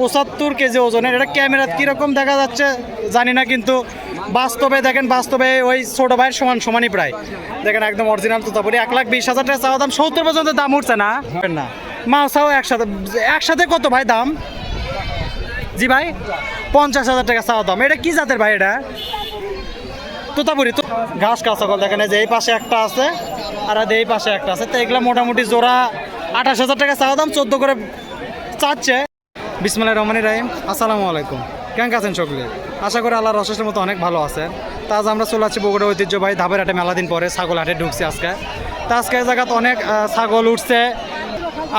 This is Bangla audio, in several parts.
পঁচাত্তর কেজি ওজনের। এটা ক্যামেরাত কীরকম দেখা যাচ্ছে জানি না কিন্তু বাস্তবে দেখেন বাস্তবে ওই ছোটো ভাইয়ের সমান সমানই প্রায়। দেখেন একদম অরিজিনাল তোতাপুরি এক লাখ বিশ হাজার টাকা চাওয়া দাম সত্তর পর্যন্ত দাম উঠছে না? না। মাছাও একসাথে একসাথে কত ভাই দাম? জি ভাই পঞ্চাশ হাজার টাকা চাওয়া দাম। এটা কি জাতের ভাই এটা? তোতাপুরি তো ঘাস কাঁচাকল দেখেন এই যে এই পাশে একটা আছে আর এই পাশে একটা আছে। তো এগুলো মোটামুটি জোড়া আঠাশ হাজার টাকা চাওয়া দাম চোদ্দ করে চাচ্ছে। বিসমুল্লাহ রহমান রাহিম। আসসালামু আলাইকুম। কেমন আছেন সকলে? আশা করি আল্লাহর রসের মতো অনেক ভালো আছেন। তা আজ আমরা চলে আসছি বগুড়া ঐতিহ্যবাহী ধাপের হাটে মেলা দিন পরে ছাগল হাটে ঢুকছি আজকে। তা আজকে জায়গাতে অনেক ছাগল উঠছে।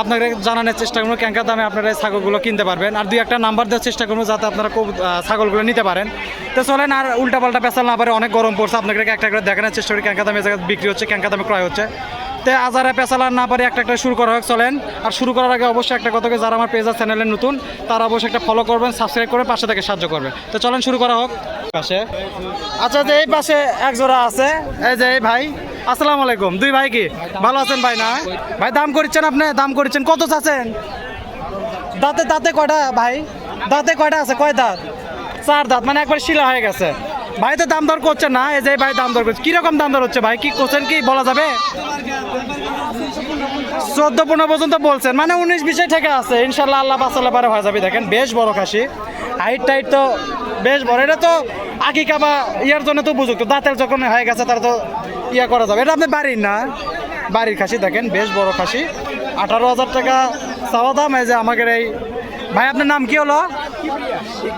আপনাকে জানানোর চেষ্টা করব ক্যাঙ্কা দামে আপনারা এই ছাগলগুলো কিনতে পারবেন। আর দুই একটা নাম্বার দেওয়ার চেষ্টা করব যাতে আপনারা খুব ছাগলগুলো নিতে পারেন। তো চলেন আর উল্টাপাল্টা পেশাল না পারে, অনেক গরম পড়ছে। আপনাকে একটা করে দেখানোর চেষ্টা করি ক্যাঙ্কা দামে বিক্রি হচ্ছে ক্যাঙ্কা দামে ক্রয় হচ্ছে। তো আজারে পেশালার না পারে একটা একটা শুরু করা হোক, চলেন। আর শুরু করার আগে অবশ্যই একটা কথাকে যারা আমার পেজার চ্যানেলে নতুন, তারা অবশ্যই একটা ফলো করবেন সাবস্ক্রাইব করে পাশে থেকে সাহায্য করবেন তো চলেন শুরু করা হোক। পাশে। আচ্ছা যে এই পাশে এক জোড়া আছে। এই যে, এই ভাই। আসসালামু আলাইকুম। দুই ভাই কি? ভালো আছেন ভাই না? ভাই, দাম করছেন আপনি? দাম করছেন কত চাচ্ছেন? দাঁতে দাঁতে কয়টা ভাই? দাঁতে কয়টা আছে? কয় দাঁত? চার দাঁত মানে একবার শিলা হয়ে গেছে। ভাই তো দাম দর করছে না, এই যে ভাই দাম দর করছে। কীরকম দাম দর হচ্ছে ভাই? কি করছেন কি বলা যাবে? চোদ্দ পনেরো পর্যন্ত বলছেন। মানে উনিশ বিশে থেকে আছে। ইনশাল্লাহ আল্লাহ বাসাল্লাহ পারে হয়ে যাবে। দেখেন, বেশ বড় খাসি। হাইট টাইট তো বেশ বড়। এটা তো আকিকা বা ইয়ার জন্য তো বুঝুক তো দাঁতের যখন হয়ে গেছে, তারা তো ইয়া করা যাবে। এটা আপনি বাড়ির না? বাড়ির খাসি, দেখেন, বেশ বড় খাসি। আঠারো হাজার টাকা চাওয়া দাম। এই যে আমাদের এই ভাই, আপনার নাম কি হলো?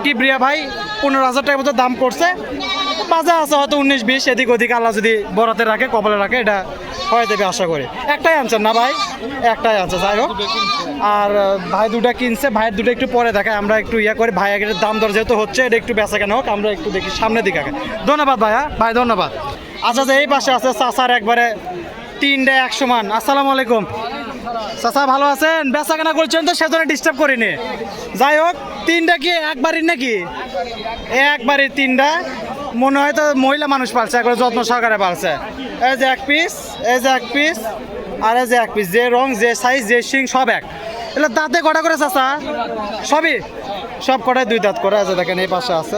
কিবরিয়া ভাই? পনেরো হাজার টাকা মতো দাম করছে বাজার আছে হয়তো উনিশ, বিশ, এদিক ওদিক আল্লাহ যদি বরাতে রাখে, কপালে রাখে, এটা হয়ে দেবে আশা করি। একটাই আনছেন না ভাই? একটাই আনছে, যাই হোক। আর ভাই দুটা কিনছে, ভাইয়ের দুটো একটু পরে দেখায়, আমরা একটু ইয়া করি। ভাই আগের দাম দর যেহেতু হচ্ছে, এটা একটু বেচা কেন হোক, আমরা একটু দেখি সামনের দিকে ধন্যবাদ ভাইয়া, ভাই ধন্যবাদ। আচ্ছা যে এই পাশে আছে চাষার একবারে তিনটে এক সমান আসসালামু আলাইকুম। চাচা ভালো আছেন? বেচা কেনা করছেন তো, সেজন্য ডিস্টার্ব করিনি। যাই হোক তিনটা কি? একবারই নাকি? একবারই তিনটা। মনে হয় তো মহিলা মানুষ পালছে একবার যত্ন সহকারে পালছে। এই যে এক পিস এই যে এক পিস আর এই যে এক পিস যে রং যে সাইজ যে শিং সব এক। এগুলো দাঁতে কটা করে চাচা সবই? সব কটাই দুই দাঁত করে আছে দেখেন এই পাশে আছে।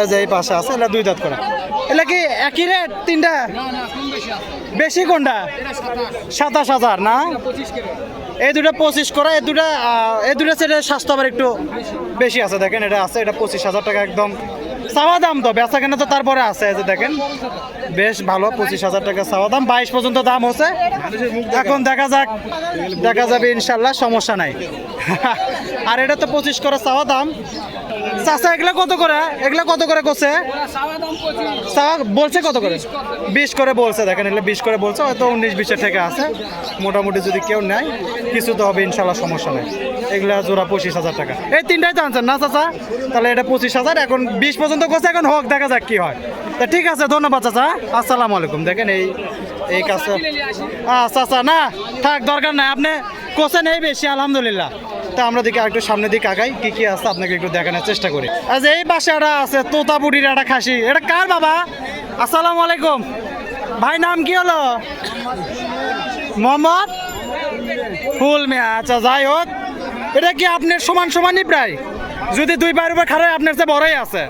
এই যে এই পাশে আছে এটা দুই দাঁত করে। এগুলো কি একই রেট তিনটা? বেশি কোনটা? সাতাশ। হাজার না? এই দুটা পঁচিশ করা, এই দুটা এই দুটা সেটা স্বাস্থ্য আবার একটু বেশি আছে, দেখেন এটা আছে, এটা পঁচিশ হাজার টাকা একদম চাওয়া দাম তো, বেচা কেনা তো তারপরে আছে যে দেখেন। বেশ ভালো, পঁচিশ হাজার টাকা চাওয়া দাম, বাইশ পর্যন্ত দাম হচ্ছে। এখন দেখা যাক, দেখা যাবে ইনশাল্লাহ, সমস্যা নাই। আর এটা তো পঁচিশ করে চাওয়া দাম। চাচা, এগুলা কত করে? এগুলা কত করে করছে? বলছে কত করে? বিশ করে বলছে, দেখেন, এগুলো বিশ করে বলছে, হয়তো উনিশ বিশের থেকে আছে। মোটামুটি যদি কেউ নেয়, কিছু তো হবে ইনশাল্লাহ সমস্যা নেই। এগুলা জোড়া পঁচিশ হাজার টাকা। এই তিনটাই তো আনছেন না, চাচা? তাহলে এটা পঁচিশ হাজার, এখন বিশ পর্যন্ত করছে, এখন হোক, দেখা যাক কি হয়। তা ঠিক আছে, ধন্যবাদ, চাচা। আসসালামু আলাইকুম। দেখেন এই এই কাছে আচ্ছা আচ্ছা না, থাক, দরকার নাই। আপনি কোসেন এই বেশি, আলহামদুলিল্লাহ। তা আমরা দিকে একটু সামনের দিকে আগাই, কি কি আছে আপনাকে একটু দেখানোর চেষ্টা করি। আজ এই বাসাটা আছে, তোতাপুরির একটা খাসি। এটা কার বাবা? আসসালামু আলাইকুম। ভাই, নাম কি হলো? মোহাম্মদ ফুল মিয়া। আচ্ছা যাই হোক। এটা কি আপনার সমান সমানই প্রায়? যদি দুই পায়ের উপর খারাপ আপনার চেয়ে বড়ই আছে।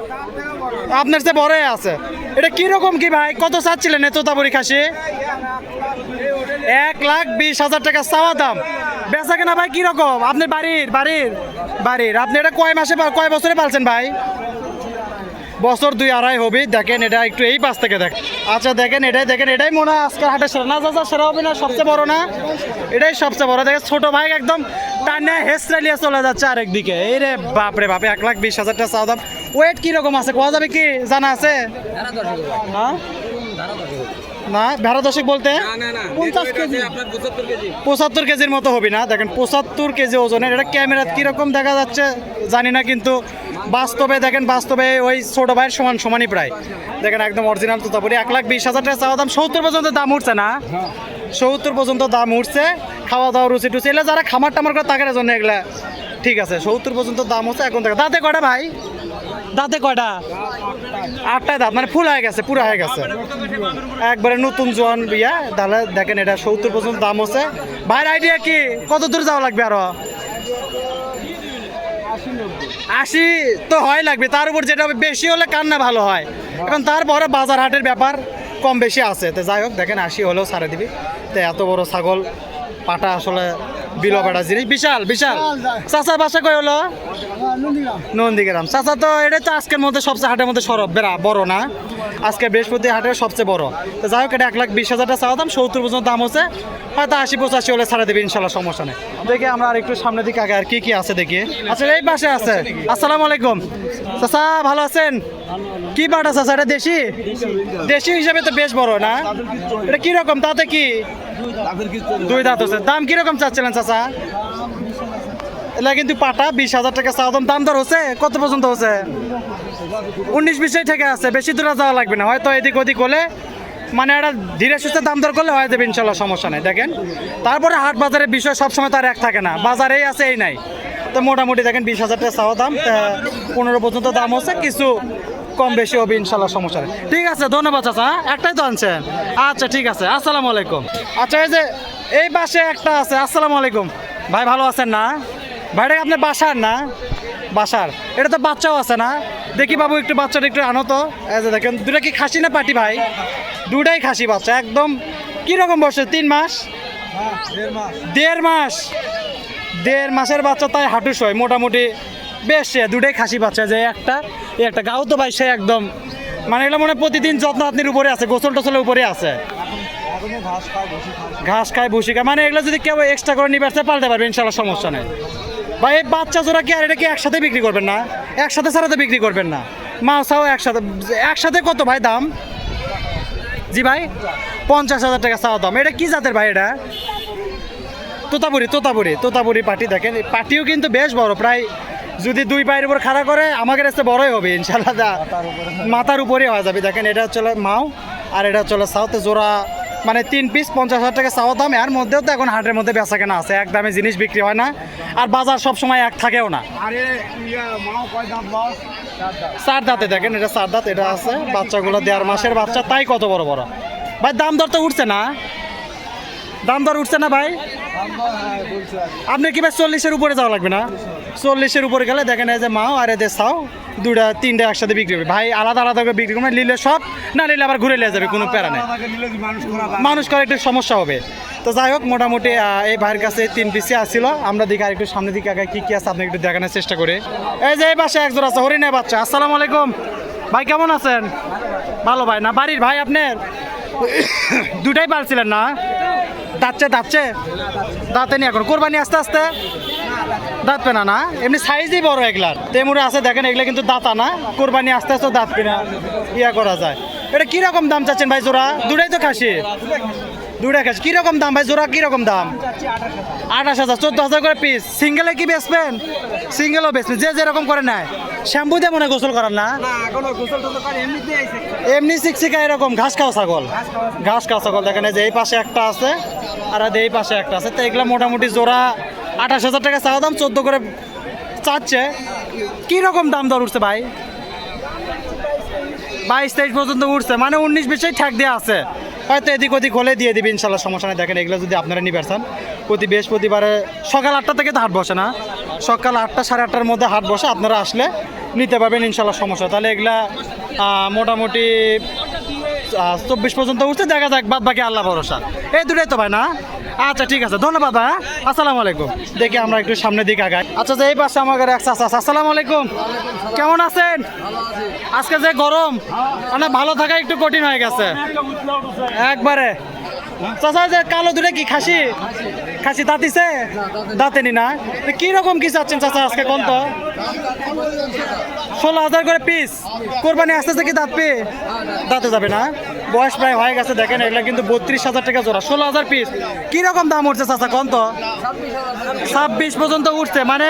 আপনার চেয়ে বড়ই আছে। এটা কীরকম কি ভাই? কত চাচ্ছিলেন এ তোতাপুরি খাসি? এক লাখ বিশ হাজার টাকা চাওয়া দাম। বেচা কেনা ভাই কীরকম আপনি বাড়ির বাড়ির বাড়ির। আপনি এটা কয় মাসে কয় বছরে পালছেন ভাই? বছর দুই আড়াই হবে। দেখেন এটা একটু এই পাশ থেকে দেখ আচ্ছা দেখেন এটাই দেখেন এটাই মনে হয় আজকাল হাটে সেরা। না চাচা সেরা হবে না, সবচেয়ে বড় না? এটাই সবচেয়ে বড়। দেখেন ছোট ভাই একদম টানে হেস্ট্রালিয়া চলে যাচ্ছে আরেক দিকে এই রে বাপরে বাপে, এক লাখ বিশ হাজার টাকা চাওয়া দাম। ওয়েট কীরকম আছে? কোয়া যাবে কি? জানা আছে? হ্যাঁ? না ভেড়া দশক বলতে? পঁচাত্তর কেজির মতো হবে না। দেখেন পঁচাত্তর কেজি ওজনের। এটা ক্যামেরাত কীরকম দেখা যাচ্ছে জানি না কিন্তু বাস্তবে দেখেন বাস্তবে ওই ছোটো ভাইয়ের সমান সমানই প্রায়। দেখেন একদম অরিজিনাল তোতাপুরি এক লাখ বিশ হাজার টাকা চাওয়া দাম। সত্তর পর্যন্ত দাম উঠছে না? সত্তর পর্যন্ত দাম উঠছে। খাওয়া দাওয়া রুচি টুচি। এগুলো যারা খামার টামার করে তাদের জন্য এগুলা ঠিক আছে। সত্তর পর্যন্ত দাম হচ্ছে এখন দেখা দাঁতে কয়টা ভাই? দাঁতে কয়টা? আটটায় দাঁত মানে ফুল হয়ে গেছে, পুরো হয়ে গেছে। একবারে নতুন জোয়ান বিয়া, তাহলে দেখেন এটা সত্তর পর্যন্ত দাম হচ্ছে ভাইয়ের আইডিয়া কি? কত দূর যাওয়া লাগবে আরও? আশি তো হয় লাগবে, তার উপর যেটা বেশি হলে কান্না ভালো হয়। এখন তারপরে বাজার হাটের ব্যাপার কম বেশি আছে। তো যাই হোক, দেখেন আশি হলেও ছাড়ে দিবি। তো এত বড় ছাগল, পাটা আসলে বিলবেড়া জিনিস বিশাল বিশাল। চাচা বাসা কই হলো? নন্দীগ্রাম। চাচা তো এটা তো আজকের মধ্যে সবচেয়ে হাটের মধ্যে সরব। বেড়া বড় না। আজকে বৃহস্পতি হাটের সবচেয়ে বড়। তো যাই হোক এটা এক লাখ বিশ হাজারটা চাওয়া দাম। সত্তর পর্যন্ত দাম হচ্ছে। হয়তো আশি পঁচাশি হলে ছাড়া দেবে ইনশাল্লাহ সমস্যা নেই। দেখি আমরা আর একটু সামনের দিকে আগে আর কি কি আছে দেখি। আচ্ছা এই পাশে আছে। আসসালামু আলাইকুম। চাচা ভালো আছেন? কি বাটা চাচা এটা দেশি? দেশি হিসাবে তো বেশ বড়, না? এটা কি রকম? তাতে কি? দুই দাঁত আছে। দাম কীরকম চাচ্ছিলেন চাচা? এটা কিন্তু পাটা, বিশ হাজার টাকা চাওয়া দাম। দাম দর হচ্ছে? কত পর্যন্ত হচ্ছে? উনিশ বিশে থেকে আছে। বেশি দূরে যাওয়া লাগবে না। হয়তো এদিক ওদিক হলে মানে একটা ধীরে সুস্থে দাম দর করলে হয়ে যাবে ইনশাল্লাহ, সমস্যা নেই। দেখেন, তারপরে হাট বাজারের বিষয় সবসময় তার এক থাকে না। বাজারেই আছে, এই নাই। তো মোটামুটি দেখেন, বিশ হাজার টাকা চাওয়া দাম পনেরো পর্যন্ত দাম হচ্ছে। কিছু কম বেশি হবে ইনশাল্লাহ সমস্যা নেই। ঠিক আছে ধন্যবাদ চাচা হ্যাঁ? একটাই তো আনছেন। আচ্ছা ঠিক আছে আসসালামু আলাইকুম। আচ্ছা এই যে এই পাশে একটা আছে আসসালামু আলাইকুম। ভাই ভালো আছেন না? ভাইটা কি আপনার বাসার না? বাসার। এটা তো বাচ্চাও আছে না? দেখি বাবু একটু বাচ্চাটা একটু আনো তো। এই যে দেখেন দুটা কি খাসি না পাটি ভাই? দুটাই খাসি বাচ্চা একদম কীরকম বসে তিন মাস? দেড় মাস। দেড় মাসের বাচ্চা তাই হাঁটু সয় মোটামুটি বেশ দুটাই খাসি বাচ্চা, যে একটা একটা গাও তো ভাই সে একদম মানে এগুলো মনে প্রতিদিন যত্ন আত্মির উপরে আছে, গোসল টোসলের উপরে আছে। ঘাস খায়, ভুসি খায় মানে এগুলো যদি কেউ এক্সট্রা করে নিবে আসতে পাল্টে পারবে ইনশাল্লাহ সমস্যা নেই। ভাই, এই বাচ্চা জোড়া কি আর এটা কি একসাথে বিক্রি করবেন না? একসাথে ছাড়াতে বিক্রি করবেন না। মাছাও একসাথে একসাথে কত ভাই দাম? জি ভাই, পঞ্চাশ হাজার টাকা চাওয়া দাম। এটা কি জাতের ভাই এটা? তোতাপুরি তোতাপুরি তোতাপুরি পাটি দেখেন পাটিও কিন্তু বেশ বড়, প্রায় যদি দুই পায়ের উপর খাড়া করে আমাকে কাছে বড়ই হবে ইনশাল্লাহ দা মাথার উপরে। হয়ে যাবে। দেখেন এটা হচ্ছে মাও আর এটা হচ্ছে সাউথে জোড়া মানে তিন পিস পঞ্চাশ হাজার টাকা চাওয়া দাম। এর মধ্যেও তো এখন হাটের মধ্যে বেচা কেনা আছে। এক দামে জিনিস বিক্রি হয় না। আর বাজার সব সময় এক থাকেও না। চার দাঁতে দেখেন এটা চার দাঁত এটা আছে। বাচ্চাগুলো দেড় মাসের বাচ্চা তাই কত বড় বড়। ভাই দাম দর তো উঠছে না। দাম দর উঠছে না ভাই? আপনি কি ভাই চল্লিশের উপরে যাওয়া লাগবে না? চল্লিশের উপরে গেলে দেখেন এই যে মাও আর এদের চাও দুটা তিনটা একসাথে বিক্রি হবে। ভাই, আলাদা আলাদা করে বিক্রি করবে নিলে সব, না নিলে আবার ঘুরে নিয়ে যাবে, কোনো প্যারা নেই। মানুষ করা একটু সমস্যা হবে। তো যাই হোক, মোটামুটি এই ভাইয়ের কাছে তিন পিসি আসছিল আমরা দিকে আর একটু সামনের দিকে আগে কী কী আছে আপনি একটু দেখানোর চেষ্টা করে। এই যে এই পাশে একজন আছে হরিণের বাচ্চা। আসসালামু আলাইকুম। ভাই, কেমন আছেন? ভালো ভাই, না, বাড়ির ভাই আপনার? দুটাই পালছিলেন না? দাঁতছে দাঁতছে। দাঁতে নি এখন। কোরবানি আস্তে আস্তে। দাঁত পেনা না। এমনি সাইজই বড় এগুলার। তেমুরে আছে, দেখেন, এগুলো কিন্তু দাঁতা না কোরবানি আস্তে আস্তে দাঁত পেনা। ইয়া করা যায়। এটা কীরকম দাম চাচ্ছেন ভাই জোড়া? দুটাই তো খাসি। দুটা খাসি কীরকম দাম ভাই? জোড়া কীরকম দাম? আঠাশ হাজার চোদ্দ হাজার করে পিস সিঙ্গেলে কি বেচবেন? সিঙ্গেলও বেচবেন যে যেরকম করে নেয়। শ্যাম্পু দিয়ে মনে গোসল করার না? এমনি শিক্ষিকা এরকম ঘাস খাওয়া ছাগল। ঘাস খাওয়া ছাগল। দেখেন যে এই পাশে একটা আছে আর এই পাশে একটা আছে। তো এগুলো মোটামুটি জোড়া আঠাশ হাজার টাকা চাওয়া দাম চোদ্দ করে চাচ্ছে। কী রকম দাম দর উঠছে ভাই? বাইশ তেইশ পর্যন্ত উঠছে মানে উনিশ বিশেই ঠেক দেওয়া আছে। হয়তো এদিক ওদিক হলে দিয়ে দিবি, ইনশাল্লাহ সমস্যা নেই। দেখেন, এগুলো যদি আপনারা নিয়ে চান, প্রতি বৃহস্পতিবারে সকাল আটটা থেকে তো হাট বসে না। সকাল আটটা, সাড়ে আটটার মধ্যে হাট বসে, আপনারা আসলে নিতে পারবেন, ইনশাল্লাহ সমস্যা তাহলে এগুলা মোটামুটি চব্বিশ পর্যন্ত উঠতে দেখা যাক, বাদ বাকি আল্লাহ ভরসা। এই দুটোই তো ভাই, না? আচ্ছা ঠিক আছে। ধন্যবাদ, ভাই হ্যাঁ? আসসালামু আলাইকুম। দেখি আমরা একটু সামনের দিকে আগাই। আচ্ছা যে এই পাশে আমাদের এক চাচা আছে। আসসালামু আলাইকুম। কেমন আছেন? আজকে যে গরম মানে ভালো থাকা একটু কঠিন হয়ে গেছে। একবারে। চাচা যে কালো দূরে কি খাসি? খাসি দাঁতিছে দাঁতেনি না। কি রকম কি চাচ্ছেন চাচা আজকে কোন তো? ষোলো হাজার করে পিস কোরবানি আসতে আসতে কি দাঁত পেয়ে দাঁতে যাবে না। বয়স প্রায় হয়ে গেছে, দেখেন, এগুলো কিন্তু বত্রিশ হাজার টাকা জোড়া, ষোলো হাজার পিস কি রকম দাম উঠছে চাচা, কোন তো? ছাব্বিশ পর্যন্ত উঠছে মানে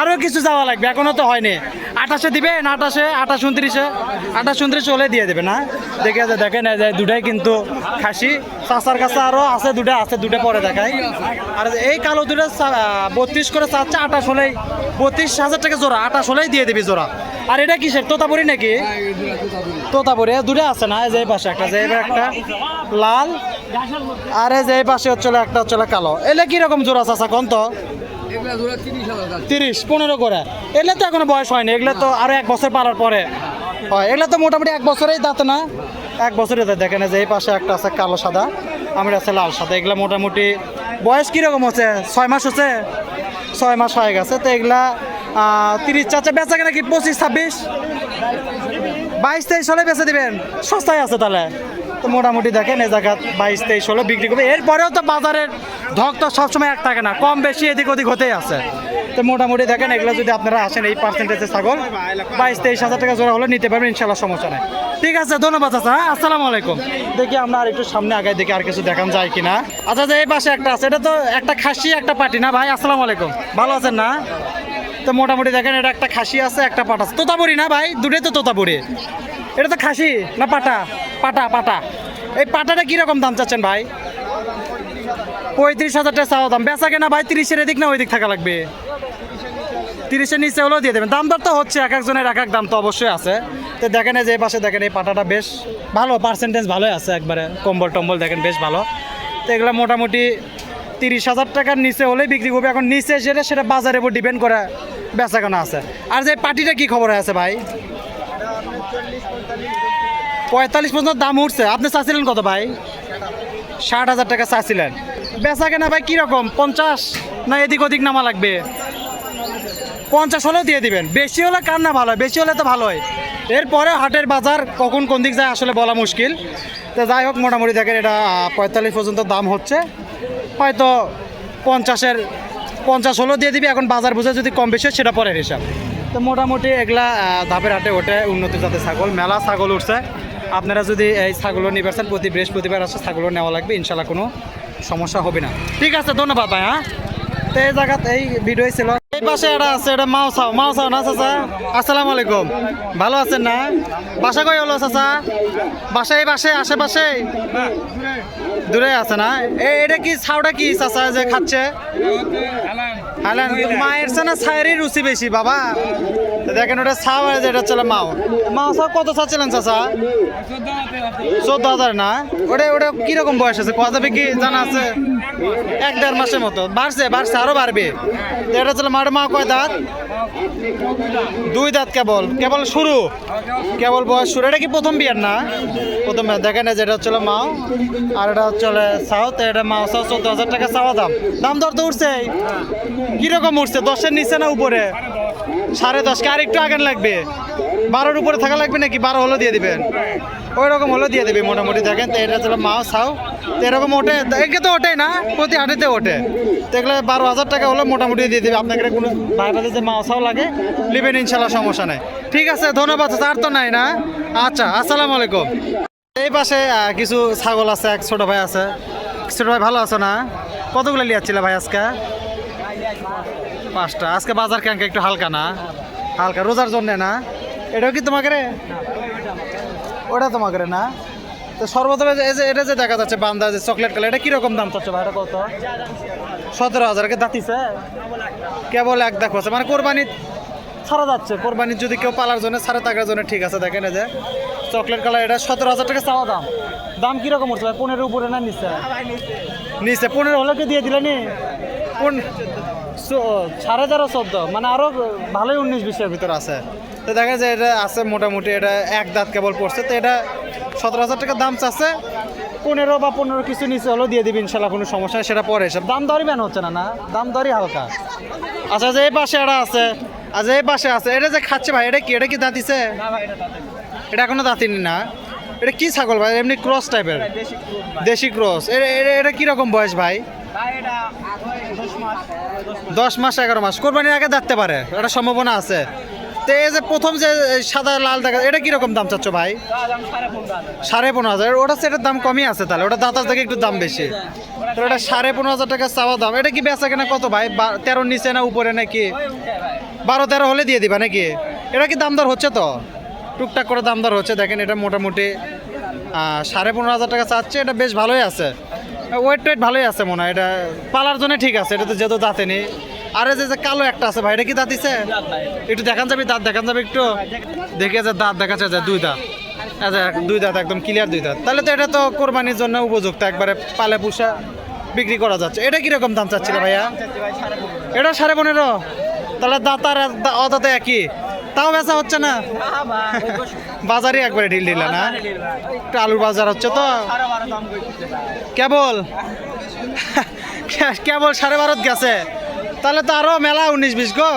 আরও কিছু যাওয়া লাগবে, এখনও তো হয়নি। আঠাশে দিবেন আঠাশে? আঠাশ উনত্রিশে? আঠাশ উনত্রিশে হলে দিয়ে দেবে না। দেখে আছে দেখেন, এই দুটাই কিন্তু খাসি। চাচার কাছে আরও আছে দুটা আছে দুটা পরে দেখাই। আর এই কালো দুটা বত্রিশ করে চাচ্ছে, আঠাশ হলেই বত্রিশ হাজার টাকা জোড়া, আঠাশ হলেই দিয়ে দিবি জোড়া। আর এটা কিসের? তোতাপুরি নাকি? তোতাপুরি দুটো আছে না? এই যে পাশে একটা যে একটা লাল আর এই যে এই পাশে হচ্ছে একটা হচ্ছে কালো। এলে কীরকম জোড়া চাচা কোন তো? এগুলা তিরিশ পনেরো করে। এগুলো তো এখনও বয়স হয়নি এগুলো তো আরও এক বছর পালার পরে। হয় এগুলো তো মোটামুটি এক বছরেই দাঁত না? এক বছরে দাঁত দেখেন যে এই পাশে একটা আছে কালো সাদা আমার আছে লাল সাদা। এগুলো মোটামুটি বয়স কীরকম হচ্ছে? ছয় মাস হচ্ছে? ছয় মাস হয়ে গেছে তো এগুলা তিরিশ চাচা বেচা কেনা কি পঁচিশ, ছাব্বিশ? বাইশ, তেইশ হলে বেচে দিবেন। সস্তায় আছে তাহলে। তো মোটামুটি দেখেন এই জায়গা বাইশ, তেইশ হলে বিক্রি করবে। এরপরেও তো বাজারের ধক তো সবসময় এক থাকে না। কম বেশি এদিক ওদিক হতেই আছে। তো মোটামুটি দেখেন, এগুলো যদি আপনারা আসেন এই পার্সেন্টেজের ছাগল, বাইশ, তেইশ হাজার টাকা জোড়া হলে নিতে পারবেন ইনশাল্লাহ সমস্যা নেই। ঠিক আছে, ধন্যবাদ চাচা হ্যাঁ? আসসালামু আলাইকুম। দেখি আমরা আর একটু সামনে আগে দেখি আর কিছু দেখান যায় কিনা। আচ্ছা যে এই পাশে একটা আছে। এটা তো একটা খাসি, একটা পাটি। না ভাই, আসসালামু আলাইকুম। ভালো আছেন না? তো মোটামুটি দেখেন, এটা একটা খাসি আছে, একটা পাটা তোতাপুরি না ভাই? দুটোই তো তোতাপুরি। এটা তো খাসি না পাটা? পাটা পাটা। এই পাটাটা কীরকম দাম চাচ্ছেন ভাই? পঁয়ত্রিশ হাজার টাকা চাওয়া দাম। বেচা কেনা ভাই তিরিশের এদিক না ওই দিক থাকা লাগবে? তিরিশের নিচে হলেও দিয়ে দেবেন। দাম দর তো হচ্ছে, এক একজনের এক এক দাম তো অবশ্যই আছে। তো দেখেন এই যে পাশে দেখেন এই পাটাটা বেশ ভালো পার্সেন্টেজ ভালোই আছে একবারে। কম্বল টম্বল দেখেন বেশ ভালো। তো এগুলো মোটামুটি তিরিশ হাজার টাকার নিচে হলেই বিক্রি করবে। এখন নিচে যেটা, সেটা বাজারের উপর ডিপেন্ড করে বেচা কেনা আছে। আর যে পাটিটা কি খবর আছে ভাই? পঁয়তাল্লিশ পর্যন্ত দাম উঠছে। আপনি চাচ্ছিলেন কত ভাই? ষাট হাজার টাকা চাচ্ছিলেন। বেচা কেনা ভাই, কীরকম? পঞ্চাশ না এদিক ওদিক নামা লাগবে? পঞ্চাশ হলেও দিয়ে দিবেন। বেশি হলে কার না ভালো হয়? বেশি হলে তো ভালোই। এরপরে হাটের বাজার কখন কোন দিক যায় আসলে বলা মুশকিল। তো যাই হোক, মোটামুটি দেখেন এটা পঁয়তাল্লিশ পর্যন্ত দাম হচ্ছে। হয়তো পঞ্চাশের পঞ্চাশ হলেও দিয়ে দিবি, এখন বাজার বুঝে যদি কম বেশি সেটা পরের হিসাব। তো মোটামুটি এগুলা ধাপের হাটে ওঠে উন্নত জাতের ছাগল, মেলা ছাগল উঠছে। আপনারা যদি এই ছাগলও নিয়ে পারছেন প্রতি বৃহস্পতিবার আসে ছাগলও নেওয়া লাগবে ইনশাল্লাহ কোনো সমস্যা হবে না। ঠিক আছে, ধন্যবাদ ভাই হ্যাঁ? তো এই জায়গাত, এই ভিডিও ছিল। এই পাশে এটা আছে, এটা মাও চাও মাও চাও না চাচা? আসসালামু আলাইকুম। ভালো আছেন না? বাসা কই হলো চাচা? বাসা এই বাসে আশেপাশে? দূরে আছে না? এই এটা কি, ছাউটা কি চাচা যে খাচ্ছে? হালান মায়ের সে না ছায়েরই রুচি বেশি, বাবা। দেখেন, ওটা ছাও আর যেটা চলে মাও। মাও চাও কত চাচ্ছিলেন চাচা? চোদ্দ হাজার না? ওটা ওটা কীরকম বয়স আছে? কত কি জানা আছে? এক দেড় মাসের মতো। বাড়ছে বাড়ছে, আরও বাড়বে। এটা চলে মার মা কয় দাঁত? দুই দাঁত কেবল। কেবল শুরু। কেবল বয়স শুরু। এটা কি প্রথম বিয়ার না? প্রথম বিয়ার। দেখেন এই যে এটা হচ্ছিল মাও, আর এটা চলে সাউথ। এটা মাও সাউ চোদ্দ হাজার টাকা চাওয়া দাম। দাম দর তো উঠছে। কীরকম উঠছে? দশের নিচে না উপরে? সাড়ে দশ কে। আর একটু আগান লাগবে। বারোর উপরে থাকা লাগবে নাকি? বারো হলো দিয়ে দিবেন। ওই রকম হলো দিয়ে দেবে মোটামুটি। দেখেন তো এটা চলো মাও সাও। তো এরকম ওঠে একে তো ওঠে না, প্রতি হাটেতে ওঠে। এগুলো বারো হাজার টাকা হলো মোটামুটি দিয়ে দিবে। আপনাকে কোনো বাইরে যে মাও সাও লাগে, নেবেন ইনশাল্লাহ, সমস্যা নেই। ঠিক আছে, ধন্যবাদ আর তো নাই না? আচ্ছা আসসালামু আলাইকুম। এই পাশে কিছু ছাগল আছে, এক ছোট ভাই আছে। ছোটো ভাই ভালো আছো না? কতগুলো লিয়াচ্ছিলে ভাই আজকে? পাঁচটা। আজকে বাজার ক্যাঙ্কা একটু হালকা না? হালকা, রোজার জন্যে না? এটাও কি তোমাকে রে? ওটা তোমাকে না? তো সর্বপ্রথমে যে- এই যে এটা যে দেখা যাচ্ছে বান্দা যে চকলেট কালার এটা কীরকম দাম চাচ্ছে ভাই? এটা কত? সতেরো হাজারকে দাঁতিছে? কেবল এক দেখো মানে কোরবানি ছাড়া যাচ্ছে। কোরবানির যদি কেউ পালার জন্য ছাড়া থাকার জন্য ঠিক আছে দেখেন এই যে চকলেট কালার এটা সতেরো হাজার টাকা চাওয়া দাম। দাম কীরকম উঠছে ভাই? পনেরো উপরে না নিচ্ছে নিচে। পনেরো হলে কি দিয়ে দিলেনি কোন সাড়ে তেরো চোদ্দ মানে আরও ভালোই উনিশ বিশের ভিতর আছে। তো দেখা যায় এটা আছে মোটামুটি এটা এক দাঁত কেবল পড়ছে তো এটা সতেরো হাজার টাকা দাম চাচ্ছে। পনেরো বা পনেরো কিছু নিচে হলেও দিয়ে দিবি ইনশাল্লাহ কোনো সমস্যা সেটা পরে এসব দাম দরই বেন হচ্ছে না না? দাম দরই হালকা। আচ্ছা যে এই পাশে এটা আছে। আচ্ছা এই পাশে আছে। এটা যে খাচ্ছে ভাই এটা কি এটা কি দাঁতিছে এটা এখনও দাঁতিনি না। এটা কি ছাগল ভাই? এমনি ক্রস টাইপের দেশি ক্রস এটা কীরকম বয়স ভাই? দশ মাস এগারো মাস। কোরবানির আগে দাঁততে পারে এটা সম্ভাবনা আছে। তো এই যে প্রথম যে সাদা লাল দেখা এটা কীরকম দাম চাচ্ছ ভাই? সাড়ে পনেরো হাজার। ওটা সেটার দাম কমই আছে তাহলে ওটা দাঁতার থেকে একটু দাম বেশি। তো এটা সাড়ে পনেরো হাজার টাকা চাওয়া দাম। এটা কি বেচা কেনা কত ভাই? তেরোর নিচে না উপরে নাকি? বারো তেরো হলে দিয়ে দিবা নাকি? এটা কি দাম দর হচ্ছে তো? টুকটাক করে দাম দর হচ্ছে। দেখেন এটা মোটামুটি সাড়ে পনেরো হাজার টাকা চাচ্ছে। এটা বেশ ভালোই আছে। ওয়েট টোয়েট ভালোই আছে মনে হয় এটা পালার জন্য ঠিক আছে, এটা তো যেহেতু দাঁতে নেই। আরে যে যে কালো একটা আছে ভাই, এটা কি দাঁতিছে একটু দেখান যাবে, দাঁত দেখান যাবে একটু। দেখে যে দাঁত দেখাচ্ছে যে দুই দাঁত। আচ্ছা দুই দাঁত, একদম ক্লিয়ার দুই দাঁত। তাহলে তো এটা তো কোরবানির জন্য উপযুক্ত, একবারে পালে পুষা বিক্রি করা যাচ্ছে। এটা কীরকম দাম চাচ্ছিল ভাইয়া? এটা সাড়ে পনেরো। তাহলে দাতার অদাতে একই। তাও বেচা হচ্ছে না? বাজারে একবারে ঢিল ঢিলা না? একটু আলুর বাজার হচ্ছে তো। কেবল? কেবল সাড়ে বারোত গেছে? তাহলে তো আরও মেলা উনিশ বিশ গো।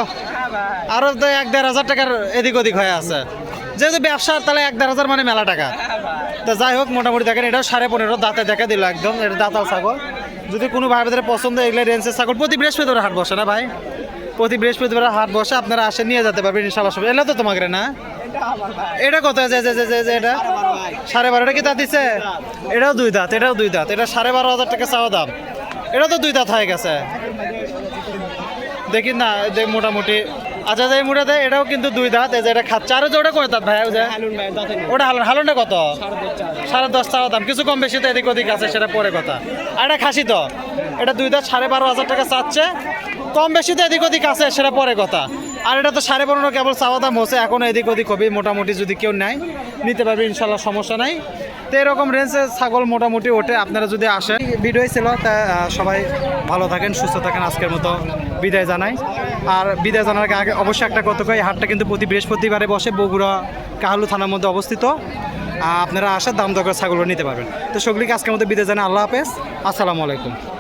আরও তো এক দেড় হাজার টাকার এদিক ওদিক হয়ে আছে। যেহেতু ব্যবসার তাহলে এক দেড় হাজার মানে মেলা টাকা। তো যাই হোক মোটামুটি দেখেন এটাও সাড়ে পনেরো দাঁতে দেখা দিল একদম এটা দাঁতাল ছাগল। যদি কোনো ভাই ভেতরে পছন্দ এগুলো রেঞ্জের ছাগল প্রতি বৃহস্পতিবার হাট বসে না ভাই? প্রতি বৃহস্পতিবার হাট বসে আপনারা আসে নিয়ে যেতে পারবেন ইনশাল্লাহ সব এলে তো তোমাকে না? এটা কত? যে এটা? সাড়ে বারোটা কি দাঁত দিচ্ছে এটাও দুই দাঁত এটাও দুই দাঁত। এটা সাড়ে বারো হাজার টাকা চাওয়া দাম। এটা তো দুই দাঁত হয়ে গেছে। দেখি না মোটামুটি। আচ্ছা যে মুড়াতে এটাও কিন্তু দুই দাঁত। এই যে এটা খাচ্ছে। আরও ওটা করে দাঁত ভাই? ওই যে ওটা হালন হালনটা কত? সাড়ে দশ চাওয়া দাম। কিছু কম বেশি তো এদিক ওদিক আছে সেটা পরে কথা। আর এটা খাসি তো? এটা দুই দাঁত সাড়ে বারো হাজার টাকা চাচ্ছে। কম বেশি তো এদিক ওদিক আছে সেটা পরে কথা। আর এটা তো সাড়ে পনেরো কেবল চাওয়া দাম হচ্ছে। এখন এদিক ওদিক হবে, মোটামুটি যদি কেউ নেয়, নিতে পারবে, ইনশাল্লাহ সমস্যা নাই। তো এরকম রেঞ্জে ছাগল মোটামুটি ওঠে, আপনারা যদি আসেন ভিডিও ছিল, তা সবাই ভালো থাকেন, সুস্থ থাকেন, আজকের মতো বিদায় জানাই। আর বিদায় জানার আগে- অবশ্যই একটা কত এই হাটটা কিন্তু প্রতি বৃহস্পতিবারে বসে বগুড়া কাহালু থানার মধ্যে অবস্থিত। আপনারা আসার দাম দরকার ছাগলগুলো নিতে পারবেন। তো সেগুলিকে আজকের মধ্যে বিদায় জানাই, আল্লাহ হাফেজ। আসসালামু আলাইকুম।